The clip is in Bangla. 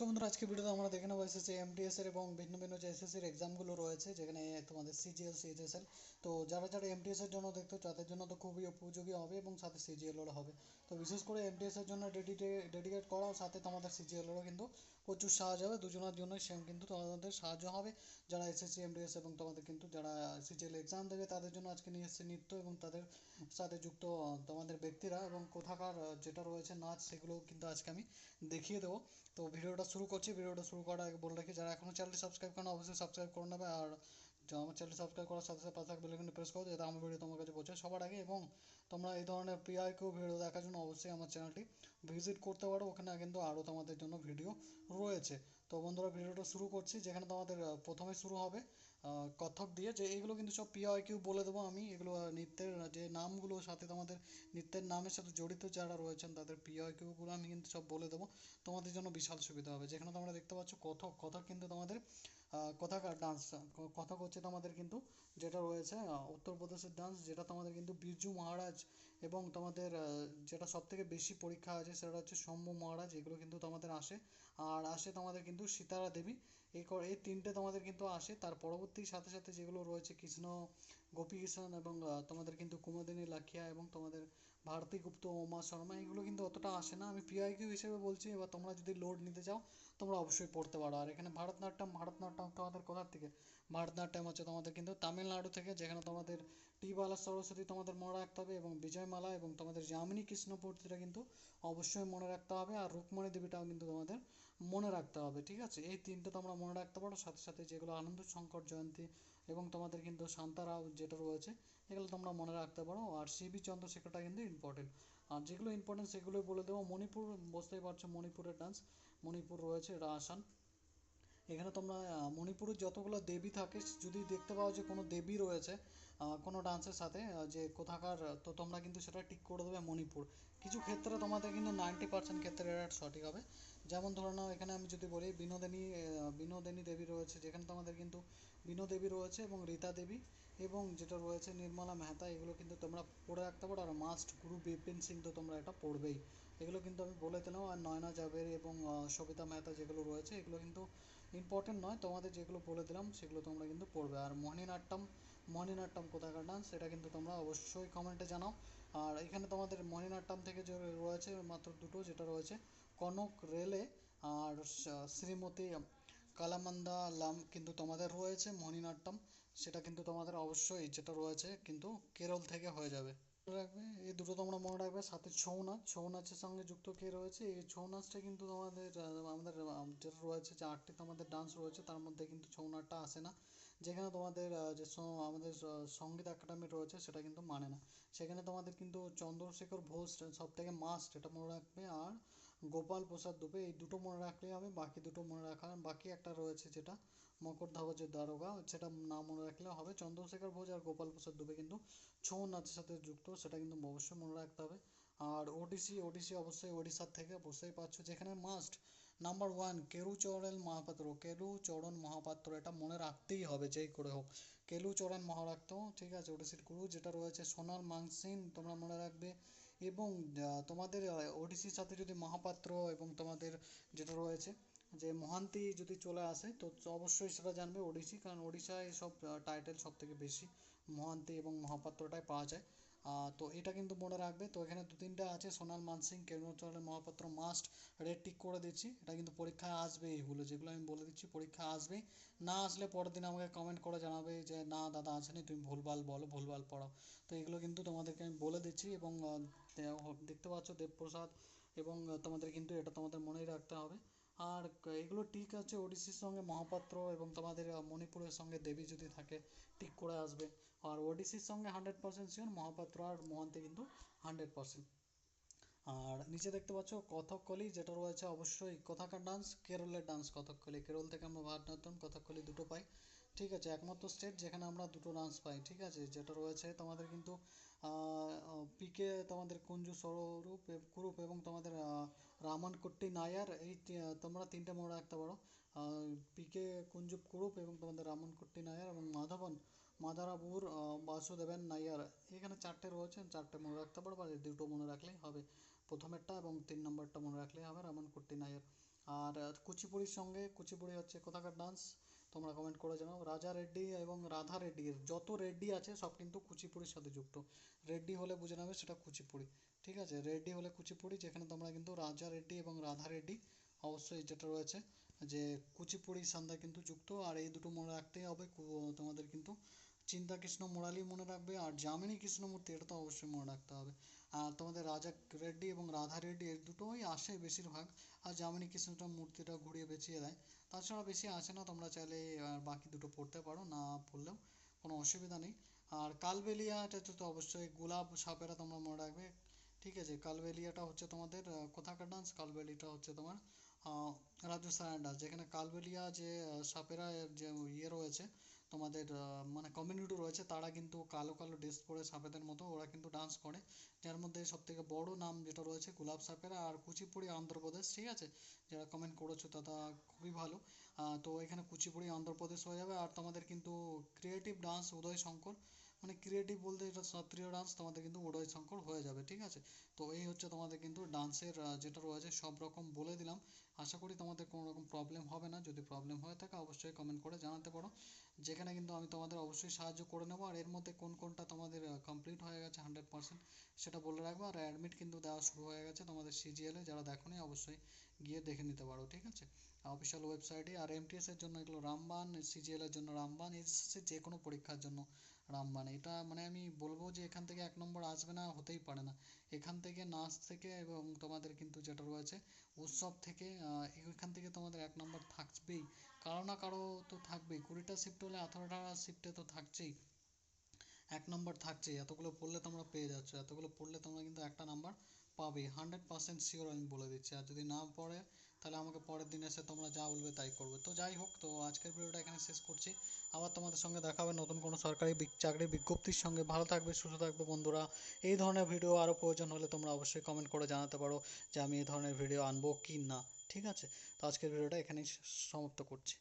বন্ধুরা আজকে ভিডিওতে আমরা দেখে নেব এসএসসি এমটিএস এর এবং ভিন্ন ভিন্ন যে এসএসসির এক্সামগুলো রয়েছে, যেখানে তোমাদের সিজিএল সিএইচএসএল তো যারা যারা এমটিএস এর জন্য দেখতো তাদের জন্য তো খুবই উপযোগী হবে এবং সাথে সিজিএলেরও হবে। তো বিশেষ করে এমটিএস এর জন্য ডেডিকেট করা সাথে তোমাদের সিজিএলেরও কিন্তু প্রচুর সাহায্য হবে। দুজনের জন্যই সেম কিন্তু তোমাদের সাহায্য হবে। যারা এসএসসি এমটিএস এবং তোমাদের কিন্তু যারা সিজিএল এক্সাম দেবে, তাদের জন্য আজকে নিয়ে এসেছে নৃত্য এবং তাদের সাথে যুক্ত তোমাদের ব্যক্তিরা এবং কোথাকার যেটা রয়েছে নাচ সেগুলো কিন্তু আজকে আমি দেখিয়ে দেবো। তো ভিডিওটা শুরু করছি, ভিডিওটা শুরু করার আগে বলে রাখি, যারা এখনও চ্যানেলটি সাবস্ক্রাইব করেন, অবশ্যই সাবস্ক্রাইব করে নেবে। আর আমার চ্যানেলটি সাবস্ক্রাইব করার সাথে সাথে পাশে আইকনটি প্রেস করো যাতে আমার ভিডিও তোমার কাছে পৌঁছায় সবার আগে এবং তোমরা এই ধরনের পিআইকিউ ভিডিও দেখার জন্য অবশ্যই আমার চ্যানেলটি ভিজিট করতে পারো। ওখানে কিন্তু আরও তোমাদের জন্য ভিডিও রয়েছে। তো বন্ধুরা, ভিডিওটা শুরু করছি, যেখানে তোমাদের প্রথমে শুরু হবে। কত্থক দিয়ে যে এগুলো কিন্তু সব পিআইকিউ বলে দেবো আমি। এগুলো নৃত্যের যে নামগুলো সাথে তোমাদের নৃত্যের নামের সাথে জড়িত যারা রয়েছেন তাদের পিআইকিউগুলো আমি কিন্তু সব বলে দেবো। তোমাদের জন্য বিশাল সুবিধা হবে। যেখানে তোমরা দেখতে পাচ্ছ কথক। কথক কিন্তু তোমাদের আহ, কথাকার ডান্স কথক হচ্ছে তোমাদের কিন্তু যেটা রয়েছে উত্তরপ্রদেশের ডান্স যেটা তোমাদের কিন্তু বিরজু মহারাজ এবং তোমাদের যেটা সব থেকে বেশি পরীক্ষা আছে সেটা হচ্ছে শম্ভু মহারাজ, এগুলো কিন্তু তোমাদের আসে। আর আসে তোমাদের কিন্তু সীতারা দেবী। এই এই তিনটে তোমাদের কিন্তু আসে। তার পরবর্তী সাথে সাথে যেগুলো রয়েছে, কৃষ্ণ গোপী কৃষ্ণ এবং তোমাদের কিন্তু কুমোদিনী লাখিয়া এবং তোমাদের ভারতী গুপ্ত, উমা শর্মা, এগুলো কিন্তু অতটা আসে না। আমি পিআইকিউ হিসেবে বলছি, এবার তোমরা যদি লোড নিতে চাও, তোমরা অবশ্যই পড়তে পারো। আর এখানে ভারতনাট্যম ভারতনাট্যম তোমাদের কোথার থেকে? ভারতনাট্যম হচ্ছে তোমাদের কিন্তু তামিলনাড়ু থেকে, যেখানে তোমাদের টি বালা সরস্বতী তোমাদের মনে রাখতে হবে এবং বিজয়মালা এবং তোমাদের যামিনী কৃষ্ণমূর্তিটা কিন্তু অবশ্যই মনে রাখতে হবে আর রুকমণি দেবীটাও কিন্তু তোমাদের মনে রাখতে হবে, ঠিক আছে? এই তিনটে তোমরা মনে রাখতে পারো, সাথে সাথে যেগুলো আনন্দ শঙ্কর জয়ন্তী এবং তোমাদের কিন্তু শান্তারাও যেটা রয়েছে, এগুলো তোমরা মনে রাখতে পারো আর সিবি চন্দ্রশেখরটা কিন্তু ইম্পর্টেন্ট আর যেগুলো ইম্পর্টেন্ট সেগুলোই বলে দেবো, মণিপুর, বুঝতেই পারছ মণিপুরের ডান্স মণিপুর রয়েছে, এটা আসান। এখানে তোমরা মণিপুরের যতগুলো দেবী থাকে, যদি দেখতে পাও যে কোনো দেবী রয়েছে কোনো ডান্সের সাথে যে কোথাকার, তো তোমরা কিন্তু সেটা টিক করে দেবে মণিপুর। কিছু ক্ষেত্রে তোমাদের কিন্তু নাইনটি পার্সেন্ট ক্ষেত্রে এটা সঠিক হবে। যেমন ধরে নাও, এখানে আমি যদি বলি, বিনোদিনী বিনোদিনী দেবী রয়েছে, যেখানে তোমাদের কিন্তু বিনোদেবী রয়েছে এবং রীতা দেবী এবং যেটা রয়েছে নির্মলা মেহতা, এগুলো কিন্তু তোমরা পড়ে রাখতে পারো। আর মাস্ট গুরু বিপিন সিং তো তোমরা এটা পড়বেই। এগুলো কিন্তু আমি বলে দিলাম, আর নয়না জাবের এবং সবিতা মেহতা যেগুলো রয়েছে, এগুলো কিন্তু ইম্পর্টেন্ট নয়, তোমাদের যেগুলো বলে দিলাম, সেগুলো তোমরা কিন্তু পড়বে। আর মোহিনীনাট্যম মোহিনীনাট্যম কোথাকার ডান্স সেটা কিন্তু তোমরা অবশ্যই কমেন্টে জানাও। আর এখানে তোমাদের মোহিনীনাট্যম থেকে যে রয়েছে, মাত্র দুটো যেটা রয়েছে, কনক, রেলে আর শ্রীমতী কালামান্দা লাম কিন্তু তোমাদের রয়েছে মোহিনীনাট্যম সেটা কিন্তু তোমাদের অবশ্যই যেটা রয়েছে, কিন্তু কেরল থেকে হয়ে যাবে। রাখবে এই দুটো তোমরা মনে রাখবে, সাথে ছৌ নাচ, ছৌ নাচের সঙ্গে যুক্ত কে রয়েছে, এই ছৌ নাচটা কিন্তু তোমাদের আমাদের যেটা রয়েছে, যে আটটি তোমাদের ডান্স রয়েছে, তার মধ্যে কিন্তু ছৌ নাচটা আসে না। যেখানে তোমাদের যে আমাদের সংগীত একাডেমি রয়েছে, সেটা কিন্তু মানে না। সেখানে তোমাদের কিন্তু চন্দ্রশেখর ঘোষ সব থেকে মাস্ট এটা মনে রাখবে। আর গোপাল প্রসাদ দুবে এই দুটো মনে রাখলেই হবে, বাকি দুটো মনে রাখা, বাকি একটা রয়েছে যেটা, মকর ধাবজের দারোগা সেটা না মনে রাখলেও হবে। চন্দ্রশেখর ঘোষ আর গোপাল প্রসাদ দুবে কিন্তু ছৌ নাচের সাথে যুক্ত, সেটা কিন্তু অবশ্যই মনে রাখতে হবে। আর ওডিসি ওডিসি অবশ্যই ওড়িশার থেকে বুঝতেই পারছ যেখানে must number one Kelucharan Mohapatra. Kelucharan Mohapatra এটা মনে রাখতেই হবে যেই করে হোক। কেলু কেলুচরণ মহারাক্ত ঠিক আছে, ওডিসির গুরু যেটা রয়েছে, সোনার মাংসিন, তোমরা মনে রাখবে। এবং তোমাদের ওডিসির সাথে যদি মহাপাত্র এবং তোমাদের যেটা রয়েছে, যে মহান্তি যদি চলে আসে, তো অবশ্যই সেটা জানবে ওড়িশি কারণ ওড়িশায় সব টাইটেল সব থেকে বেশি মহান্তি এবং মহাপাত্রটাই পাওয়া যায়। তো এটা কিন্তু মনে রাখবে। তো এখানে দু তিনটা আছে, Sonal Mansingh Kelucharan Mohapatra must red tick করে দিচ্ছি। এটা কিন্তু পরীক্ষায় আসবে এইগুলো যেগুলো আমি বলে দিচ্ছি, পরীক্ষা আসবে। না আসলে পরের দিন আমাকে কমেন্ট করে জানাবে যে, না দাদা, আসেনি, তুমি ভুলভাল বলো, ভুলভাল পড়াও। তো এগুলো কিন্তু তোমাদেরকে আমি বলে দিচ্ছি এবং দেখতে পাচ্ছ দেবপ্রসাদ এবং তোমাদের কিন্তু এটা তোমাদের মনেই রাখতে হবে। আর এগুলো ঠিক আছে, ওডিসির সঙ্গে মহাপাত্র এবং তোমাদের মণিপুরের সঙ্গে দেবী যদি থাকে, ঠিক করে আসবে। আর ওডিসির সঙ্গে হান্ড্রেড পার্সেন্ট শিওর মহাপাত্র আর মহান্তে কিন্তু হান্ড্রেড পার্সেন্ট আর নিচে দেখতে পাচ্ছ কথকলি, যেটা রয়েছে অবশ্যই কথাকার ডান্স কেরলের ডান্স কথকলি। কেরল থেকে আমরা ভারতনাট্যম, কথকলি দুটো পাই। ঠিক আছে একমাত্র স্টেট যেখানে আমরা দুটো ডান্স পাই ঠিক আছে? যেটা রয়েছে তোমাদের কিন্তু পিকে তোমাদের কুঞ্জু স্বরূপ কুরুপ এবং তোমাদের রামন কুট্টি নায়ার এই তোমরা তিনটে মনে রাখতে পারো। পিকে কুঞ্জুপ কুরুপ এবং তোমাদের রামন কুট্টি নায়ার এবং মাধবন মাদারাবুর আহ, বাসুদেবন নায়ার। এখানে চারটে রয়েছে চারটে মনে রাখতে পারো বা দুটো মনে রাখলেই হবে। প্রথমেরটা এবং তিন নম্বরটা মনে রাখলেই হবে রামন কুট্টি নায়ার। আর কুচিপুড়ির সঙ্গে কুচিপুড়ি হচ্ছে কোথাকার ডান্স তোমরা কমেন্ট করে জানাও রাজা রেড্ডি এবং রাধা রেড্ডি, যত রেড্ডি আছে, সব কিন্তু কুচিপুড়ির সাথে যুক্ত। রেড্ডি হলে বুঝে নেবে সেটা কুচিপুড়ি। ঠিক আছে? রেড্ডি হলে কুচিপুড়ি, যেখানে তোমরা কিন্তু রাজা রেড্ডি এবং রাধা রেড্ডি, অবশ্যই যেটা রয়েছে, যে কুচিপুড়ির সাথে কিন্তু যুক্ত। আর এই দুটো মনে রাখতেই হবে তোমাদের কিন্তু চিন্তা কৃষ্ণ মুরালি মনে রাখবে, আর যামিনী কৃষ্ণমূর্তি এটা তো অবশ্যই মনে রাখতে হবে। আর তোমাদের রাজা রেড্ডি এবং রাধা রেড্ডি এর দুটোই আসে বেশিরভাগ, আর যামিনী কৃষ্ণটা মূর্তিটা ঘুরিয়ে বেঁচিয়ে দেয়। তাছাড়া বেশি আসে না, তোমরা চাইলে বাকি দুটো পড়তে পারো, না পড়লেও কোনো অসুবিধা নেই। আর কালবেলিয়া এটা তো অবশ্যই গোলাপ সাপেরা তোমরা মনে রাখবে। ঠিক আছে, কালবেলিয়াটা হচ্ছে তোমাদের কোথাকার ডান্স কালবেলিটা হচ্ছে তোমার আহ, রাজস্থানের ডান্স যেখানে কালবেলিয়া যে সাপেরা যে ইয়ে রয়েছে তোমাদের মানে কমিউনিটি রয়েছে তারা কিন্তু কালো কালো ড্রেস পরে সাপেদের মতো ওরা কিন্তু ডান্স করে। যার মধ্যে সব থেকে বড় নাম যেটা রয়েছে গোলাপ সাপেরা আর কুচিপুড়ি অন্ধ্রপ্রদেশ ঠিক আছে? যারা কমেন্ট করেছ দাদা খুবই ভালো। তো এখানে কুচিপুড়ি অন্ধ্রপ্রদেশ হয়ে যাবে। আর তোমাদের কিন্তু ক্রিয়েটিভ ডান্স উদয় শঙ্কর মানে ক্রিয়েটিভ বলতে এটা শাস্ত্রীয় ডান্স তোমাদের কিন্তু উদয় শঙ্কর হয়ে যাবে, ঠিক আছে? তো এই হচ্ছে তোমাদের কিন্তু ডান্সের যেটা রয়েছে সব রকম বলে দিলাম। আশা করি তোমাদের কোনো রকম প্রবলেম হবে না। যদি প্রবলেম হয়ে থাকে অবশ্যই কমেন্ট করে জানাতে পারো। যেখানে কিন্তু আমি তোমাদের অবশ্যই সাহায্য করে নেব। আর এর মধ্যে কোন কোনটা তোমাদের কমপ্লিট হয়ে গেছে হান্ড্রেড পার্সেন্ট সেটা বলে রাখব। আর অ্যাডমিট কিন্তু দেওয়া শুরু হয়ে গেছে তোমাদের সিজিএলে যারা দেখোনি অবশ্যই গিয়ে দেখে নিতে পারো, ঠিক আছে? অফিসিয়াল ওয়েবসাইটে আর এমটিএস এর জন্য এগুলো রামবান সিজিএল এর জন্য রামবান এসএসসি যে কোনো পরীক্ষার জন্য রামবান এটা মানে আমি বলব যে এখান থেকে এক নম্বর আসবে না, হতেই পারে না। এখান থেকে নাচ থেকে এবং তোমাদের কিন্তু যেটা রয়েছে, উৎসব থেকে এখান থেকে তোমাদের এক নম্বর থাকবেই। কারও না কারও তো থাকবেই। কুড়িটা শিফট হলে আঠারোটা শিফটে তো থাকছেই। এক নম্বর থাকছেই। এতগুলো পড়লে তোমরা পেয়ে যাচ্ছ। এতগুলো পড়লে তোমরা কিন্তু একটা নাম্বার পাবে হান্ড্রেড পার্সেন্ট শিওর আমি বলে দিচ্ছি। আর যদি না পড়ে তাহলে আমাকে পরের দিন এসে তোমরা যা বলবে তাই করবে। তো যাই হোক, তো আজকের ভিডিওটা এখানে শেষ করছি। আবার তোমাদের সঙ্গে দেখা হবে নতুন কোনো সরকারি চাকরি বিজ্ঞপ্তির সঙ্গে। ভালো থাকবে, সুস্থ থাকবে বন্ধুরা। এই ধরনের ভিডিও আরও প্রয়োজন হলে তোমরা অবশ্যই কমেন্ট করে জানাতে পারো যে আমি এই ধরনের ভিডিও আনব কি না। ঠিক আছে? তো আজকের ভিডিওটা এখানেই সমাপ্ত করছি।